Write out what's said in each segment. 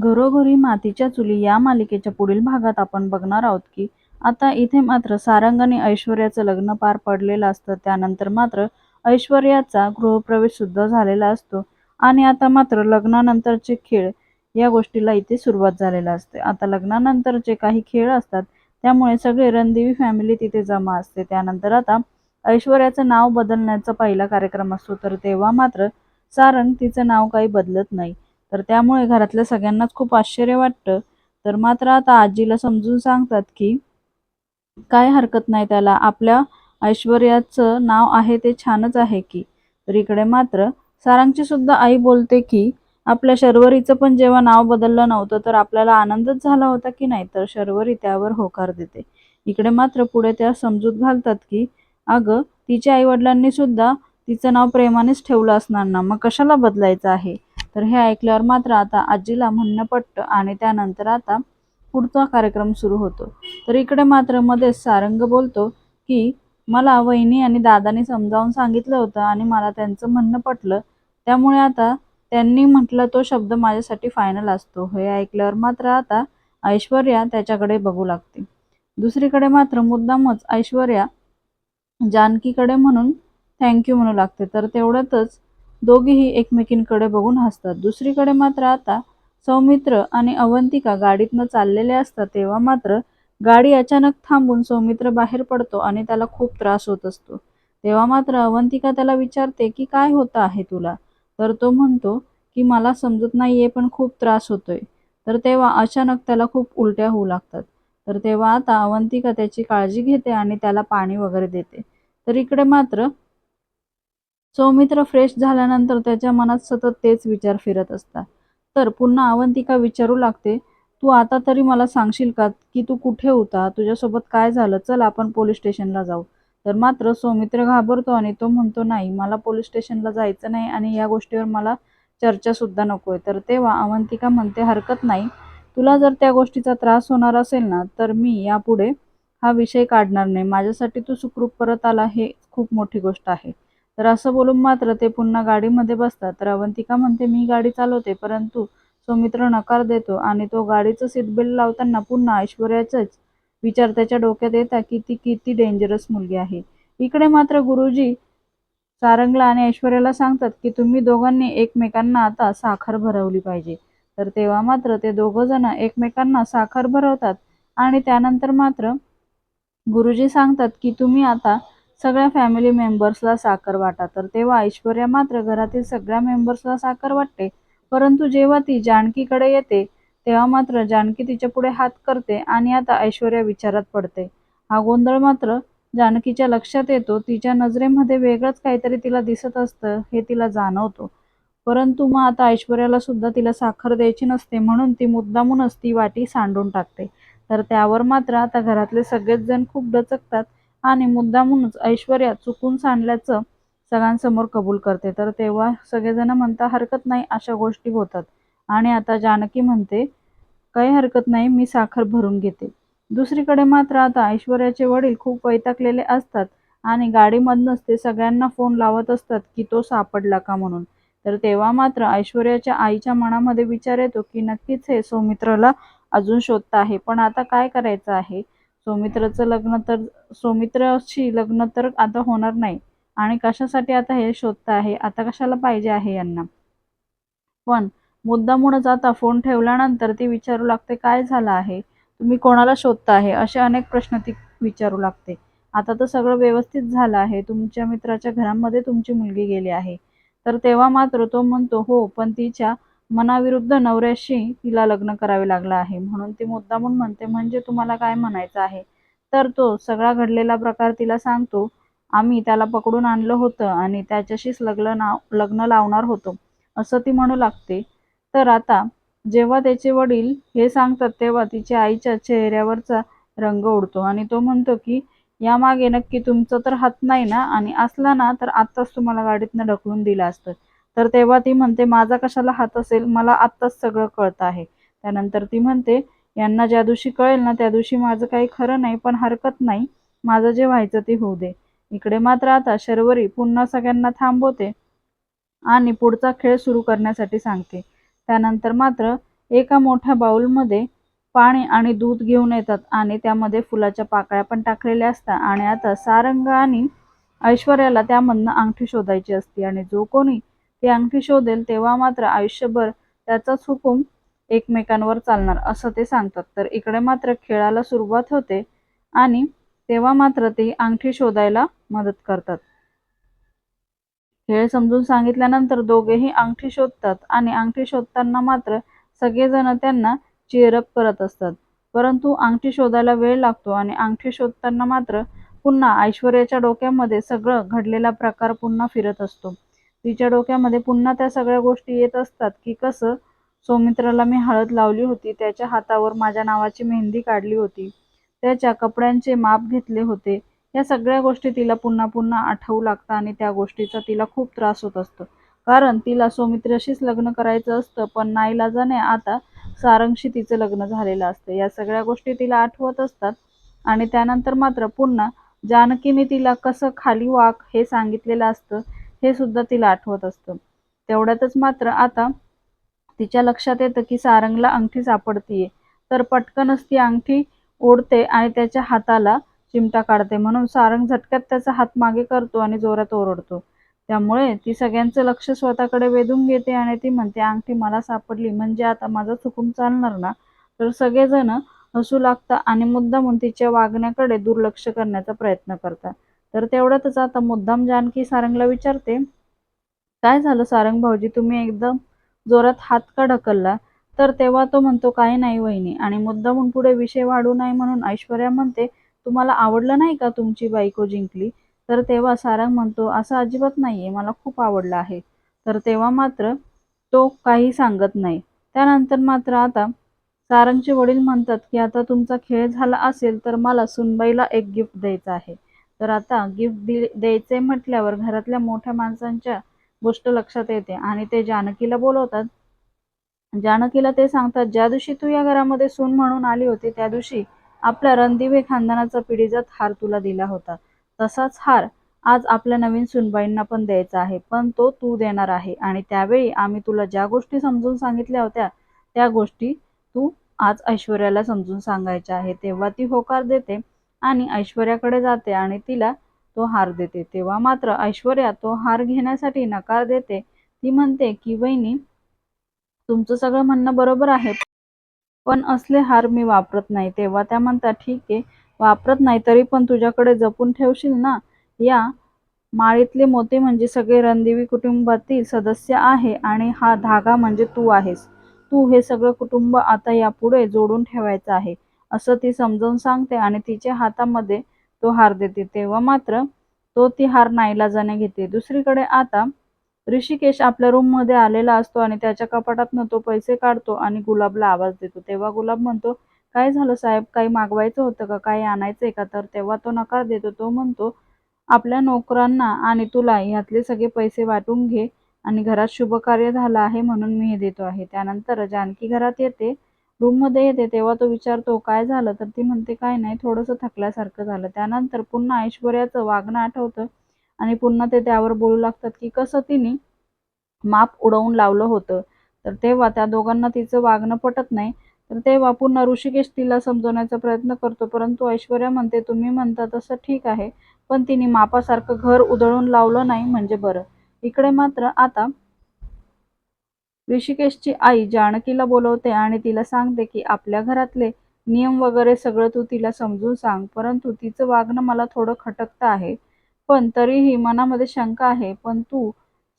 घरोघरी मातीच्या चुली या मालिकेच्या पुढील भागात आपण बघणार आहोत की आता इथे मात्र सारंग आणि ऐश्वर्याचं लग्न पार पडलेलं असतं. त्यानंतर मात्र ऐश्वर्याचा गृहप्रवेश सुद्धा झालेला असतो. आणि आता मात्र लग्नानंतरचे खेळ या गोष्टीला इथे सुरुवात झालेला असते. आता लग्नानंतरचे काही खेळ असतात त्यामुळे सगळे रणदेवी फॅमिली तिथे जमा असते. त्यानंतर आता ऐश्वर्याचं नाव बदलण्याचा पहिला कार्यक्रम असतो. तर तेव्हा मात्र सारंग तिचं नाव काही बदलत नाही. तर त्यामुळे घरातल्या सगळ्यांनाच खूप आश्चर्य वाटतं. तर मात्र आता आजीला समजून सांगतात की काय हरकत नाही त्याला. आपल्या ऐश्वर्याचं नाव आहे ते छानच आहे की. तर इकडे मात्र सारांगची सुद्धा आई बोलते की आपल्या शर्वरीचं पण जेव्हा नाव बदललं नव्हतं तर आपल्याला आनंदच झाला होता की नाही? तर शर्वरी त्यावर होकार देते. इकडे मात्र पुढे त्या समजूत घालतात की अगं तिच्या आईवडिलांनी सुद्धा तिचं नाव प्रेमानेच ठेवलं असणार ना. मग कशाला बदलायचं आहे? तर हे ऐकल्यावर मात्र आता आजीला म्हणणं पटतं आणि त्यानंतर आता पुढचा कार्यक्रम सुरू होतो. तर इकडे मात्र मध्येच सारंग बोलतो की मला वहिनी आणि दादानी समजावून सांगितलं होतं आणि मला त्यांचं म्हणणं पटलं. त्यामुळे आता त्यांनी म्हटलं तो शब्द माझ्यासाठी फायनल असतो. हे ऐकल्यावर मात्र आता ऐश्वर्या त्याच्याकडे बघू लागते. दुसरीकडे मात्र मुद्दामच ऐश्वर्या जानकीकडे म्हणून थँक्यू म्हणू लागते. तर तेवढ्यातच दोघेही एकमेकींकडे बघून हसतात. दुसरीकडे मात्र आता सौमित्र आणि अवंतिका गाडीतनं चाललेले असतात तेव्हा मात्र गाडी अचानक थांबून सौमित्र बाहेर पडतो आणि त्याला खूप त्रास होत असतो. तेव्हा मात्र अवंतिका त्याला विचारते की काय होतं आहे तुला? तर तो म्हणतो की मला समजत नाहीये पण खूप त्रास होतोय. तर तेव्हा अचानक त्याला खूप उलट्या होऊ लागतात. तर तेव्हा आता अवंतिका त्याची काळजी घेते आणि त्याला पाणी वगैरे देते. तर इकडे मात्र सौमित्र फ्रेश झाल्यानंतर त्याच्या मनात सतत तेच विचार फिरत असतात. तर पुन्हा अवंतिका विचारू लागते तू आता तरी मला सांगशील का की तू कुठे होता? तुझ्यासोबत काय झालं? चल आपण पोलीस स्टेशनला जाऊ. तर मात्र सौमित्र घाबरतो आणि तो म्हणतो नाही मला पोलीस स्टेशनला जायचं नाही आणि या गोष्टीवर मला चर्चा सुद्धा आहे तर तेव्हा अवंतिका म्हणते हरकत नाही. तुला जर त्या गोष्टीचा त्रास होणार असेल ना तर मी यापुढे हा विषय काढणार नाही. माझ्यासाठी तू सुखरूप परत आला हे खूप मोठी गोष्ट आहे. तर असं बोलून मात्र ते पुन्हा गाडीमध्ये बसतात. तर अवंतिका म्हणते मी गाडी चालवते परंतु सौमित्र नकार देतो आणि तो गाडीचं सीटबेल्ट लावताना पुन्हा ऐश्वर्याचाच विचार त्याच्या डोक्यात येता की ती किती डेंजरस मुलगी आहे. इकडे मात्र गुरुजी सारंगला आणि ऐश्वर्याला सांगतात की तुम्ही दोघांनी एकमेकांना आता साखर भरवली पाहिजे. तर तेव्हा मात्र ते दोघं जण एकमेकांना साखर भरवतात आणि त्यानंतर मात्र गुरुजी सांगतात की तुम्ही आता सगळ्या फॅमिली मेंबर्सला साखर वाटा. तर तेव्हा ऐश्वर्या मात्र घरातील सगळ्या मेंबर्सला साखर वाटते. परंतु जेव्हा ती जानकीकडे येते तेव्हा मात्र जानकी तिच्या पुढे हात करते आणि आता ऐश्वर्या विचारात पडते. हा गोंधळ मात्र जानकीच्या लक्षात येतो. तिच्या नजरेमध्ये वेगळंच काहीतरी तिला दिसत असतं हे तिला जाणवतो. परंतु मग आता ऐश्वर्याला सुद्धा तिला साखर द्यायची नसते म्हणून ती मुद्दामूनच ती वाटी सांडून टाकते. तर त्यावर मात्र आता घरातले सगळेच जण खूप डचकतात. आणि मुद्दामूनच ऐश्वर्या चुकून सांडल्याचं सगळ्यांसमोर कबूल करते. तर तेव्हा सगळेजण म्हणता हरकत नाही अशा गोष्टी होतात. आणि आता जानकी म्हणते काही हरकत नाही मी साखर भरून घेते. दुसरीकडे मात्र आता ऐश्वर्याचे वडील खूप वैतागलेले असतात आणि गाडीमधनंच ते सगळ्यांना फोन लावत असतात की तो सापडला का म्हणून. तर तेव्हा मात्र ऐश्वर्याच्या आईच्या मनामध्ये विचार येतो की नक्कीच हे सौमित्रला अजून शोधता आहे. पण आता काय करायचं आहे? सौमित्रचं लग्न तर सौमित्राशी लग्न तर आता होणार नाही. आणि कशासाठी आता हे शोधता आहे? आता कशाला पाहिजे आहे यांना? पण मुद्दामूनच आता फोन ठेवल्यानंतर ती विचारू लागते काय झालं आहे? तुम्ही कोणाला शोधता आहे? असे अनेक प्रश्न ती विचारू लागते. आता तर सगळं व्यवस्थित झालं आहे. तुमच्या मित्राच्या घरामध्ये तुमची मुलगी गेली आहे. तर तेव्हा मात्र तो म्हणतो हो पण तिच्या मनाविरुद्ध नवऱ्याशी तिला लग्न करावे लागलं आहे. म्हणून ती मुद्दामून म्हणते म्हणजे तुम्हाला काय म्हणायचं आहे? तर तो सगळा घडलेला प्रकार तिला सांगतो. आम्ही त्याला पकडून आणलं होतं आणि त्याच्याशीच लग्न नाव लग्न लावणार होतो असं ती म्हणू लागते. तर आता जेव्हा त्याचे वडील हे सांगतात तेव्हा तिच्या आईच्या चेहऱ्यावरचा रंग उडतो आणि तो म्हणतो की यामागे नक्की तुमचं तर हात नाही ना आणि असला ना तर आत्ताच तुम्हाला गाडीतनं ढकलून दिलं असतं. तर तेव्हा ती म्हणते माझा कशाला हात असेल? मला आत्ताच सगळं कळतं आहे. त्यानंतर ती म्हणते यांना ज्या दिवशी कळेल ना त्या दिवशी माझं काही खरं नाही पण हरकत नाही. माझं जे व्हायचं ते होऊ दे. इकडे मात्र आता शर्वरी पुन्हा सगळ्यांना थांबवते आणि पुढचा खेळ सुरू करण्यासाठी सांगते. त्यानंतर मात्र एका मोठ्या बाउलमध्ये पाणी आणि दूध घेऊन येतात आणि त्यामध्ये फुलाच्या पाकळ्या पण टाकलेल्या असतात आणि आता सारंग आणि ऐश्वर्याला त्यामधनं अंगठी शोधायची असते आणि जो कोणी ती अंगठी शोधेल तेव्हा मात्र आयुष्यभर त्याचाच हुकूम एकमेकांवर चालणार असं ते सांगतात. तर इकडे मात्र खेळाला सुरुवात होते आणि तेव्हा मात्र ते अंगठी शोधायला मदत करतात. खेळ समजून सांगितल्यानंतर दोघेही अंगठी शोधतात आणि अंगठी शोधताना मात्र सगळेजण त्यांना चेअरअप करत असतात. परंतु अंगठी शोधायला वेळ लागतो आणि अंगठी शोधताना मात्र पुन्हा ऐश्वर्याच्या डोक्यामध्ये सगळं घडलेला प्रकार पुन्हा फिरत असतो. तिच्या डोक्यामध्ये पुन्हा त्या सगळ्या गोष्टी येत असतात की कसं सौमित्राला मी हळद लावली होती त्याच्या हातावर माझ्या नावाची मेहंदी काढली होती त्याच्या कपड्यांचे माप घेतले होते. या सगळ्या गोष्टी तिला पुन्हा पुन्हा आठवू लागतात आणि त्या गोष्टीचा तिला खूप त्रास होत असतो. कारण तिला सौमित्राशीच लग्न करायचं असतं पण नाईलाजाने आता सारंगशी तिचं लग्न झालेलं असतं. या सगळ्या गोष्टी तिला आठवत असतात आणि त्यानंतर मात्र पुन्हा जानकीने तिला कसं खाली वाक हे सांगितलेलं असतं हे सुद्धा तिला आठवत असतं. तेवढ्यातच मात्र आता तिच्या लक्षात येतं की सारंगला अंगठी सापडतीये. तर पटकनच ती अंगठी ओढते आणि त्याच्या हाताला चिमटा काढते. म्हणून सारंग झटक्यात त्याचा हात मागे करतो आणि जोरात ओरडतो. त्यामुळे ती सगळ्यांचं लक्ष स्वतःकडे वेधून घेते आणि ती म्हणते अंगठी मला सापडली. म्हणजे आता माझा चुकून चालणार ना? तर सगळेजण हसू लागतात आणि मुद्दामून तिच्या वागण्याकडे दुर्लक्ष करण्याचा प्रयत्न करतात. तर तेवढ्यातच आता मुद्दाम जानकी सारंगला विचारते काय झालं सारंग भाऊजी? तुम्ही एकदम जोरात हात का ढकलला? तर तेव्हा तो म्हणतो काही नाही वहिनी आणि मुद्दामून पुढे विषय वाढू नये म्हणून ऐश्वर्या म्हणते तुम्हाला आवडलं नाही का तुमची बायको जिंकली? तर तेव्हा सारंग म्हणतो असं अजिबात नाहीये मला खूप आवडलं आहे. तर तेव्हा मात्र तो काही सांगत नाही. त्यानंतर मात्र आता सारंगचे वडील म्हणतात की आता तुमचा खेळ झाला असेल तर मला सुनबाईला एक गिफ्ट द्यायचं आहे. तर आता गिफ्ट दि द्यायचे म्हटल्यावर घरातल्या मोठ्या माणसांच्या गोष्ट लक्षात येते आणि ते जानकीला बोलवतात. जानकीला ते सांगतात ज्या दिवशी तू या घरामध्ये सून म्हणून आली होती त्या दिवशी आपल्या रणदिवे खानदानाचा पिढीजात हार तुला दिला होता. तसाच हार आज आपल्या नवीन सुनबाईंना पण द्यायचा आहे पण तो तू देणार आहे आणि त्यावेळी आम्ही तुला ज्या गोष्टी समजून सांगितल्या होत्या त्या गोष्टी तू आज ऐश्वर्याला समजून सांगायच्या आहे. तेव्हा ती होकार देते आणि ऐश्वर्याकडे जाते आणि तिला तो हार देते. तेव्हा मात्र ऐश्वर्या तो हार घेण्यासाठी नकार देते. ती म्हणते की वहिनी तुमचं सगळं म्हणणं बरोबर आहे पण असले हार मी वापरत नाही. तेव्हा त्या म्हणतात ठीक आहे वापरत नाही तरी पण तुझ्याकडे जपून ठेवशील ना? या माळीतले मोते म्हणजे सगळे रणदेवी कुटुंबातील सदस्य आहे आणि हा धागा म्हणजे तू आहेस. तू हे सगळं कुटुंब आता यापुढे जोडून ठेवायचं आहे. असं ती समजावून सांगते आणि तिच्या हातामध्ये तो हार देते. तेव्हा मात्र तो ती हार नाईलाजाने घेते. दुसरीकडे आता ऋषिकेश आपल्या रूममध्ये आलेला असतो आणि त्याच्या कपाटातनं तो पैसे काढतो आणि गुलाबला आवाज देतो. तेव्हा गुलाब म्हणतो काय झालं साहेब? काही मागवायचं होतं का? काही आणायचंय का? तर तेव्हा तो नकार देतो. तो म्हणतो आपल्या नोकरांना आणि तुला ह्यातले सगळे पैसे वाटून घे आणि घरात शुभकार्य झालं आहे म्हणून मी हे देतो आहे. त्यानंतर जानकी घरात येते रूममध्ये येते तेव्हा तो विचारतो काय झालं? तर ती म्हणते काय नाही थोडंसं थकल्यासारखं झालं. त्यानंतर पुन्हा ऐश्वर्याचं वागणं आठवतं आणि पुन्हा ते त्यावर बोलू लागतात की कसं तिने माप उडवून लावलं होतं. तर तेव्हा त्या दोघांना तिचं वागणं पटत नाही. तर तेव्हा पुन्हा ऋषिकेश तिला समजवण्याचा प्रयत्न करतो परंतु ऐश्वर्या म्हणते तुम्ही म्हणता तसं ठीक आहे पण तिने मापासारखं घर उधळून लावलं नाही म्हणजे बरं. इकडे मात्र आता ऋषिकेशची आई जानकीला बोलवते आणि तिला सांगते की आपल्या घरातले नियम वगैरे सगळं तू तिला समजून सांग परंतु तिचं वागणं मला थोडं खटकतं आहे. पण तरीही मनामध्ये शंका आहे पण तू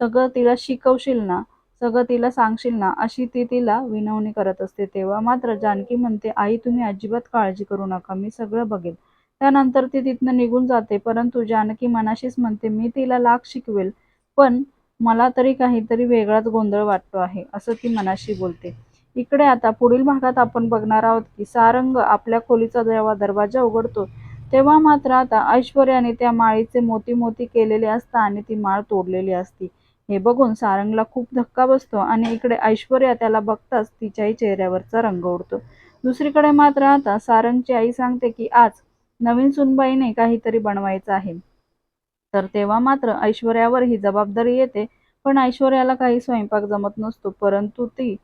सगळं तिला शिकवशील ना सगळं तिला सांगशील ना अशी ती तिला विनवणी करत असते. तेव्हा मात्र जानकी म्हणते आई तुम्ही अजिबात काळजी करू नका मी सगळं बघेल. त्यानंतर ती तिथनं निघून जाते परंतु जानकी मनाशीच म्हणते मी तिला लाख शिकवेल पण मला तरी काहीतरी वेगळाच गोंधळ वाटतो आहे असं ती मनाशी बोलते. इकडे आता पुढील भागात आपण बघणार आहोत की सारंग आपल्या खोलीचा जेव्हा दरवाजा उघडतो तेव्हा मात्र आता ऐश्वर्याने त्या माळीचे मोती मोती केलेले असता आणि ती माळ तोडलेली असती. हे बघून सारंगला खूप धक्का बसतो आणि इकडे ऐश्वर्या त्याला बघताच तिच्याही चेहऱ्यावरचा रंग उडतो दुसरीकडे मात्र आता सारंगची आई सांगते की आज नवीन सुनबाईने काहीतरी बनवायचं आहे. तर तेव्हा मात्र ऐश्वर्यावर ही जबाबदारी येते. पण ऐश्वर्याला काही स्वयंपाक जमत नसतो परंतु ती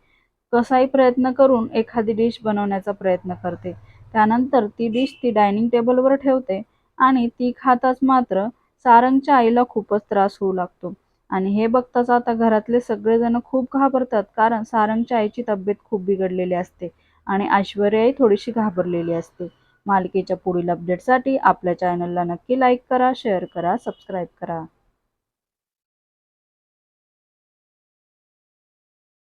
कसाही प्रयत्न करून एखादी डिश बनवण्याचा प्रयत्न करते. त्यानंतर ती डिश ती डायनिंग टेबलवर ठेवते आणि ती खाताच मात्र सारंगच्या आईला खूपच त्रास होऊ लागतो. आणि हे बघताच आता घरातले सगळेजण खूप घाबरतात कारण सारंगच्या आईची तब्येत खूप बिघडलेली असते आणि ऐश्वर्याही थोडीशी घाबरलेली असते. मालिकेच्या पुढील अपडेटसाठी आपल्या चॅनलला नक्की लाईक करा शेअर करा सबस्क्राईब करा.